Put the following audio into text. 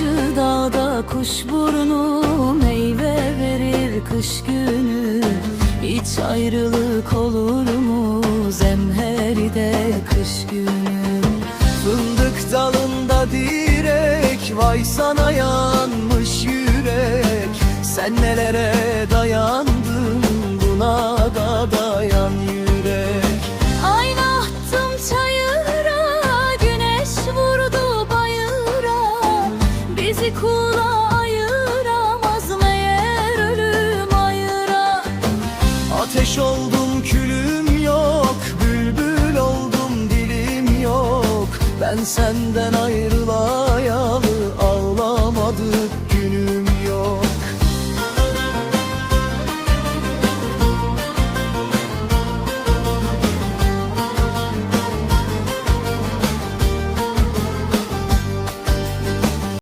başı dağda kuş burnu Meyve verir kış günü. Hiç ayrılık olur mu Zemheride kış günü? Fındık dalında direk Vay sana yanmış yürek. Sen nelere dayandın Bizi kula ayıramaz Meğer ölüm ayıra. Ateş oldum külüm yok Bülbül oldum dilim yok. Ben senden ayrı